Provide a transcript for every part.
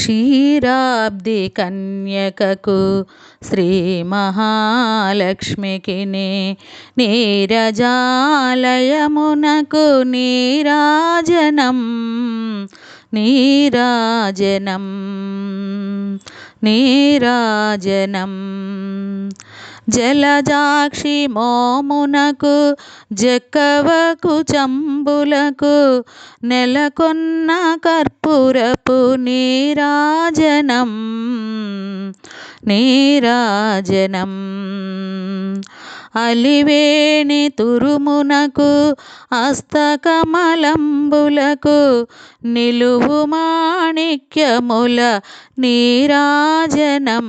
క్షీరాబ్ది కన్యకకు శ్రీ మహాలక్ష్మికి నీరజాలయమునకు నీరాజనం నీరాజనం నీరాజనం. జలజాక్షి మోమునకు జక్కవకు చంబులకు నెలకొన్న కర్పూరపు నీరాజనం నీరాజనం. అలివేణి తురుమునకు అస్తకమలంబులకు నిలువు మాణిక్యముల నీరాజనం.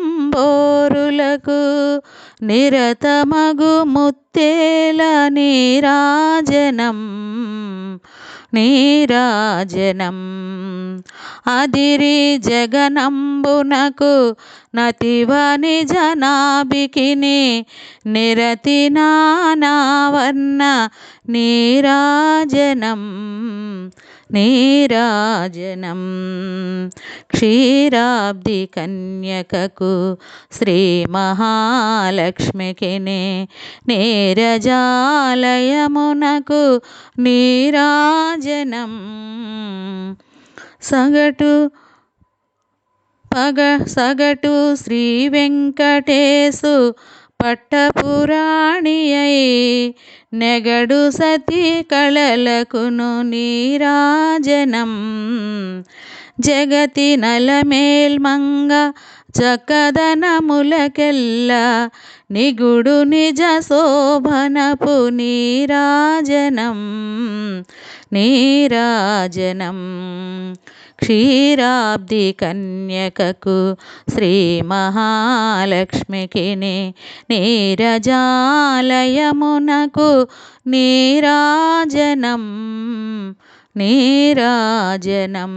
సఖియలంబోరులకు నిరతమగు ముత్తేల నీరాజనం నీరాజనం. అదిరి జగనంబునకు నతివని జనాభికిని నిరతి నానావర్ణ నీరాజనం నీరాజనం. క్షీరాబ్ది కన్యకకు శ్రీ మహాలక్ష్మికి నీరజాలయమునకు నీరాజనం. సగటు పగ సగటు శ్రీ వెంకటేశు పట్టపురాణి అయి నెగడు సతి కళలకును నీరాజనం. జగతి నలమేల్మంగ చకదనములకెల్ల నిగుడు నిజ శోభనపు నీరాజనం నీరాజనం. క్షీరాబ్ది కన్యకకు శ్రీ మహాలక్ష్మికి నీరజాలయమునకు నీరాజనం. నీరాజనం